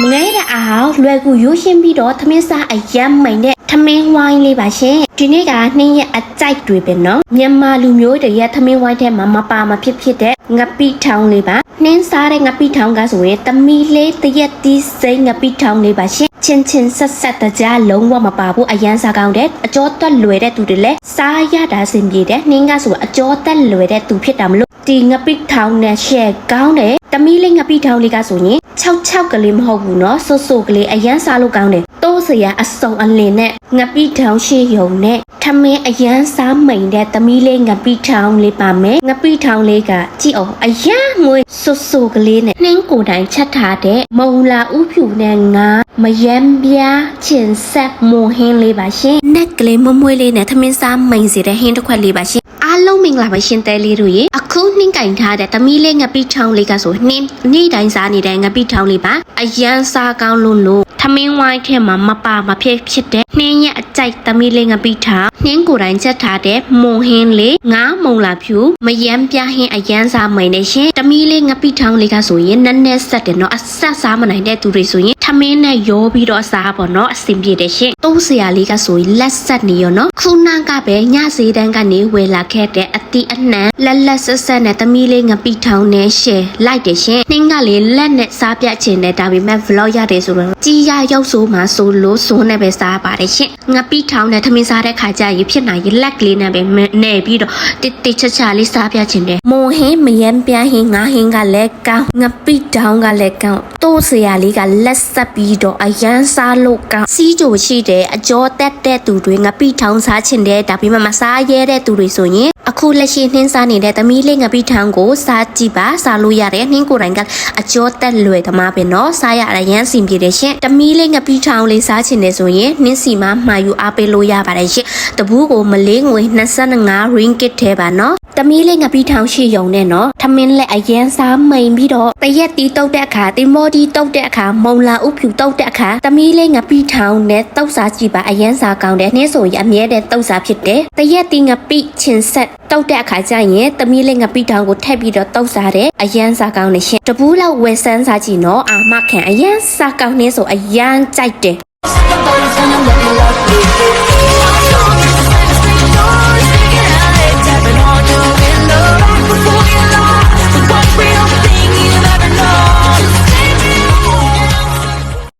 မငဲတဲ့အားလွယ်ကူရိုးရှင်းပြီးတော့သမင်းစားအယမ်းမိန်တဲ့သမင်းဝိုင်းလေးပါရှင်ဒီနေ့ကနှင်းရဲ့အကြိုက်တွေပဲနော်မြန်မာလူမျိုးတွေရဲ့သမင်းဝိုင်းထဲမှာမပါမဖြစ်ဖြစ်တဲ့ငပိထောင်လေးပါနှင်းစားတဲ့ငပိထောင်ကဆိုရင်သမီးလေးတရက်တီးစိမ့်ငပိထောင်လေးပါရှင်ချင်းချင်းဆက်ဆက်တကြားလုံးဝမပါဘူးအယမ်းစားကောင်းတဲ့အကျော်တက်လွယ်တဲ့သူတွေလည်းစားရတာစင်ပြေတယ်နှင်းကဆိုအကျော်တက်လွယ်တဲ့သူဖြစ်တာမလို့ ဒီငပိထောင်နဲ့ရှယ်ကောင်းတယ်သမီးလေးငပိထောင်လေးကဆိုရင် 66ကလေးမဟုတ်ဘူးเนาะဆို့ဆို့ကလေးအရန်စားလို့ကောင်းတယ်တိုးစရာအစုံအလင်နဲ့ငပိထောင်ရှိယုံနဲ့ထမင်းအရန်စားမိန်တဲ့သမီးလေးငပိထောင်လေးပါမယ်ငပိထောင်လေးကကြည့်အောင်အရန်ငွေဆို့ဆို့ကလေးနဲ့နှင်းကိုယ်တိုင်ချက်ထားတဲ့မုံလာဥဖြူနဲ့ငါမယမ်းပြားချင်ဆက်မွန်ဟင်းလေးပါရှင်နက်ကလေးမမွေးလေးနဲ့ထမင်းစားမိန်စီတဲ့ဟင်းတစ်ခွက်လေးပါရှင် အားလုံးမင်္ဂလာပါရှင်တဲလေးတို့ရေအခု နှင်းကင်ထားတဲ့သမီးလေးငပိထောင်လေးကဆိုနှင်းနေ့တိုင်းစားနေတဲ့ငပိထောင်လေးပါအရန်စားကောင်းလို့လို့ထမင်းဝိုင်းထဲမှာမပါမဖြစ်ဖြစ်တဲ့နှင်းရဲ့အကြိုက်သမီးလေးငပိထောင်နှင်းကိုယ်တိုင်ချက်ထားတဲ့မုံဟင်းလေးငါးမုံလာဖြူမယမ်းပြဟင်းအရန်စားမိန်နေရှင်သမီးလေးငပိထောင်လေးကဆိုရင်နက်နက်ဆက်တယ်နော်အဆက်စားမနိုင်တဲ့သူတွေဆိုရင်ထမင်းနဲ့ရောပြီးတော့စားပေါ့နော်အဆင်ပြေတယ်ရှင်တိုးစရာလေးကဆိုရင်လက်ဆက်နေရောနော်ခုနကပဲညစေးတန်းကနေဝယ်လာခဲ့တဲ့အတီအနှံလက်လက်ဆက်ဆက်နဲ့သမီးလေးငပိထောင်နဲ့ရှယ်လိုက်တယ်ရှင်နှင်းကလေးလက်နဲ့စားပြတ်ချင်တယ်ဒါပေမဲ့ vlog ရတယ်ဆိုတော့ကြီးရရောက်ဆိုမှဆိုလို့ဆိုနဲ့ပဲစားပါတယ်ရှင်ငပိထောင်နဲ့သမင်းစားတဲ့ခါကျရင်ဖြစ်နိုင်ရင်လက်ကလေးနဲ့ပဲနေပြီးတော့တစ်တစ်ချာချာလေးစားပြတ်ချင်တယ်မုံဟင်းမယမ်းပြဟင်းငါဟင်းကလည်းကောင်းငပိထောင်ကလည်းကောင်းတိုးစရာလေးကလက်ဆက်ပြီးတော့အရန်စားလို့ကောင်းစီးကြိုရှိတယ်အကျော်တက်တဲ့သူတွေငပိထောင်စားချင်တယ်ဒါပေမဲ့မစားရဲတဲ့သူတွေဆိုရင်အခုလက်ရှိနှင်းစားနေတဲ့သမီးလေးငပိထံကိုစားကြည့်ပါစားလို့ရတယ်နှင်းကိုယ်တိုင်ကအကျော်တက်လွယ်သမားပဲနော်စားရအရန်စီပြေတယ်ရှင်သမီးလေးငပိထံလေးစားချင်တယ်ဆိုရင်နှင်းစီမှာမှာယူအားပေးလို့ရပါတယ်ရှင်တပူးကိုမလေးငွေ25 ringgit ထဲပါနော် တမီးလေးငပိထောင်ရှိယုံနဲ့နော်ထမင်းလက်အရန်စားမိန်ပြီးတော့တရက်တီးတုတ်တဲ့အခါတင်မောတီးတုတ်တဲ့အခါမုံလာဥဖြူတုတ်တဲ့အခါတမီးလေးငပိထောင်နဲ့တုတ်စားကြည့်ပါအရန်စားကောင်းတယ်နှင်းဆိုရင်အမြဲတမ်းတုတ်စားဖြစ်တယ်တရက်တီးငပိချင်ဆက်တုတ်တဲ့အခါကျရင်တမီးလေးငပိထောင်ကိုထည့်ပြီးတော့တုတ်စားတယ်အရန်စားကောင်းတယ်ရှင်တပူးလောက်ဝယ်ဆန်းစားကြည့်နော်အာမခံအရန်စားကောင်းနှင်းဆိုအရန်ကြိုက်တယ်